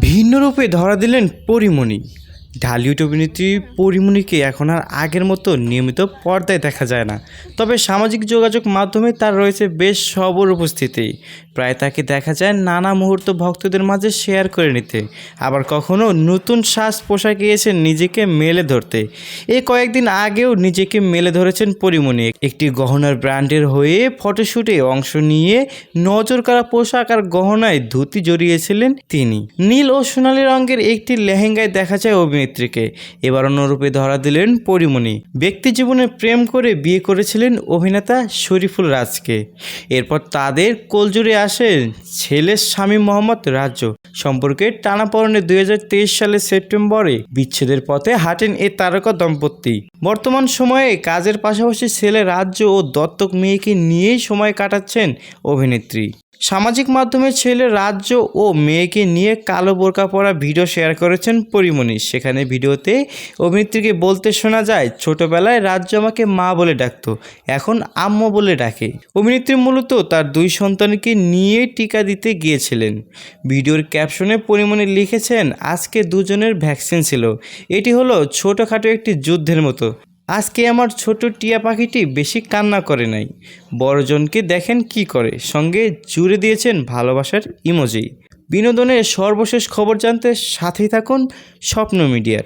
ভিন্ন রূপে ধরা দিলেন পরিমণি। ঢালিউড অভিনেত্রী পরিমণিকে এখন আর আগের মতো নিয়মিত পর্দায় দেখা যায় না। তবে সামাজিক যোগাযোগ মাধ্যমে তার রয়েছে বেশ সবর উপস্থিতি। প্রায় তাকে দেখা যায় নানা মুহূর্ত ভক্তদের মাঝে শেয়ার করে নিতে। আবার কখনো নতুন শ্বাস পোশাকে এসে নিজেকে মেলে ধরতে। এই কয়েকদিন আগেও নিজেকে মেলে ধরেছেন পরিমণি একটি গহনার ব্র্যান্ডের হয়ে ফটোশ্যুটে অংশ নিয়ে নজর কাড়া পোশাক আর গহনায় ধুতি জড়িয়েছিলেন তিনি। নীল ও সোনালী রঙের একটি লেহেঙ্গায় দেখা যায় অভিনেত্রীকে। এবার অন্যরূপে ধরা দিলেন পরিমণি। ব্যক্তি জীবনে প্রেম করে বিয়ে করেছিলেন অভিনেতা শরীফুল রাজকে। এরপর তাদের কোলজুড়ে আসেন ছেলের স্বামী মোহাম্মদ রাজ্য। সম্পর্কে টানাপড়নে দুই সালের সেপ্টেম্বরে বিচ্ছেদের পথে হাঁটেন এ তারকা দম্পতি। বর্তমান সময়ে কাজের পাশাপাশি ছেলে রাজ্য ও দত্তক মেয়েকে নিয়েই সময় কাটাচ্ছেন অভিনেত্রী। সামাজিক মাধ্যমে ছেলে রাজ্য ও মেয়েকে নিয়ে কালো বোরকা পরা ভিডিও শেয়ার করেছেন পরিমণি। সেখানে ভিডিওতে অভিনেত্রীকে বলতে শোনা যায়, ছোটবেলায় রাজ্য আমাকে মা বলে ডাকতো, এখন আম্মু বলে ডাকে। অভিনেত্রী মূলত তার দুই সন্তানকে নিয়ে টিকা দিতে গিয়েছিলেন। ভিডিওর ক্যাপশনে পরিমণি লিখেছেন, আজকে দুজনের ভ্যাকসিন ছিল। এটি হলো ছোটোখাটো একটি যুদ্ধের মতো। আজকে আমার ছোট টিয়া পাখিটি বেশি কান্না করে নাই। বড়জনকে দেখেন কি করে। সঙ্গে জুড়ে দিয়েছেন ভালোবাসার ইমোজি। বিনোদনের সর্বশেষ খবর জানতে সাথেই থাকুন স্বপ্ন মিডিয়ার।